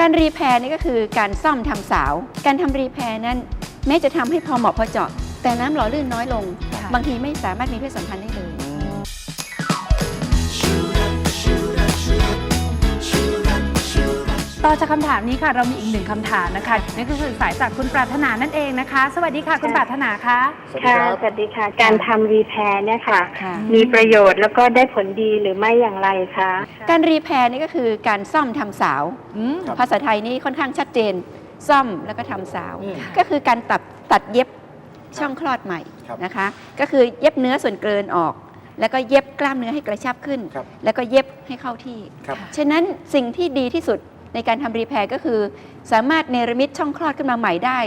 การรีแพร์นี่ก็คือการซ่อมทำสาว การทำรีแพร์นั้นแม้จะทำให้พอเหมาะพอเจาะ แต่น้ำหล่อลื่นน้อยลงค่ะบางทีไม่สามารถมีเพศสัมพันธ์ได้ ต่อจากคำถามนี้ค่ะเรามีอีกหนึ่งคำถามนะคะนั่นก็คือสายจากคุณปรารถนานั่นเองนะคะ สวัสดีค่ะคุณปรารถนาคะสวัสดีค่ะครับ สวัสดีค่ะ การทำรีแพร์เนี่ยค่ะ ค่ะ มีประโยชน์แล้วก็ได้ผลดีหรือไม่อย่างไรคะการรีแพร์นี่ก็คือการซ่อมทำสาว อืม ครับ ภาษาไทยนี่ค่อนข้างชัดเจน ซ่อมแล้วก็ทำสาว อืม ก็คือการตัดตัดเย็บช่องคลอดใหม่ครับนะคะ ก็คือเย็บเนื้อส่วนเกินออก แล้วก็เย็บกล้ามเนื้อให้กระชับขึ้น ครับแล้วก็เย็บให้เข้าที่ ครับ ฉะนั้นสิ่งที่ดีที่สุด ในการทำรีแพร์ก็คือ สามารถเนรมิตช่องคลอดขึ้นมาใหม่ได้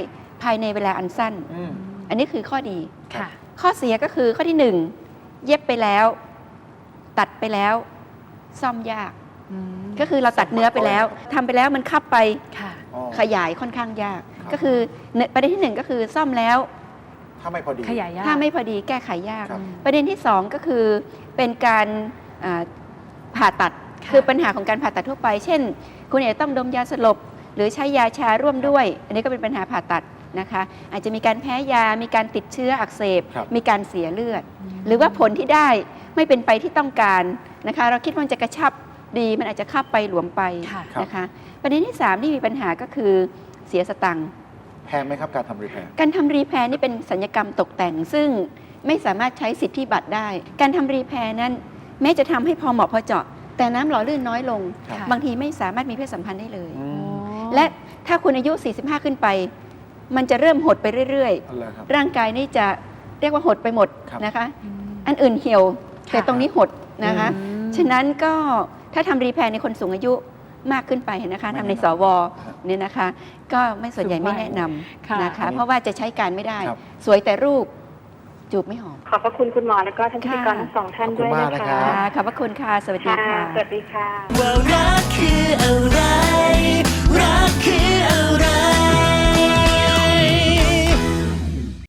ภายในเวลาอันสั้น อืม อันนี้คือข้อดี ค่ะ ข้อเสียก็คือข้อที่หนึ่งเย็บไปแล้ว ตัดไปแล้ว ซ่อมยากอืมก็คือเราตัดเนื้อไปแล้วทำไปแล้วมันคับไปค่ะ อ๋อขยายค่อนข้างยาก ครับ ก็คือเนประเด็นที่หนึ่งก็คือซ่อมแล้ว ถ้าไม่พอดี ขยายยากถ้าไม่พอดีแก้ไขยาก ครับ ประเด็นที่สองก็คือเป็นการอ่าผ่าตัด ค่ะคือปัญหาของการผ่าตัดทั่วไป เช่น คุณอาจจะต้องดมยาสลบ หรือใช้ยาชาร่วมด้วย อันนี้ก็เป็นปัญหาผ่าตัดนะคะ อาจจะมีการแพ้ยา มีการติดเชื้ออักเสบ ครับมีการเสียเลือด หรือว่าผลที่ได้ไม่เป็นไปที่ต้องการนะคะ เราคิดว่ามันจะกระชับดีมันอาจจะคับไปหลวมไปค่ะ นะคะประเด็นที่สามที่มีปัญหาก็คือเสียสตังค์ แพงไหมครับการทำรีแพร์ การทำรีแพร์นี่เป็นสัญญกรรมตกแต่ง ซึ่งไม่สามารถใช้สิทธิบัตรได้ การทำรีแพร์นั้น แม้จะทำให้พอเหมาะพอเจาะ แต่น้ำหล่อลื่นน้อยลง ครับค่ะบางทีไม่สามารถมีเพศสัมพันธ์ได้เลย อือ๋อมและถ้าคุณอายุ 45 ขึ้นไป มันจะเริ่มหดไปเรื่อย เอาเลยครับ ๆ ร่างกายนี่จะเรียกว่าหดไปหมดครับ นะคะอืมอันอื่นเหี่ยว แต่ค่ะตรงนี้หดนะคะอืมฉะนั้นก็ถ้าทำรีแพร์ในคนสูงอายุมากขึ้นไปนะคะไม่ทำแนะนำในสวครับเนี่ยนะคะ ก็ไม่ส่วนใหญ่สูงไม่วัยแนะนำค่ะ นะคะอันนี้เพราะว่าจะใช้การไม่ได้ ครับ สวยแต่รูป จูบไม่หอม ขอบพระคุณคุณหมอแล้วก็ท่านพิธีกรทั้งสองท่านด้วยนะคะขอบพระคุณค่ะ สวัสดีค่ะ สวัสดีค่ะ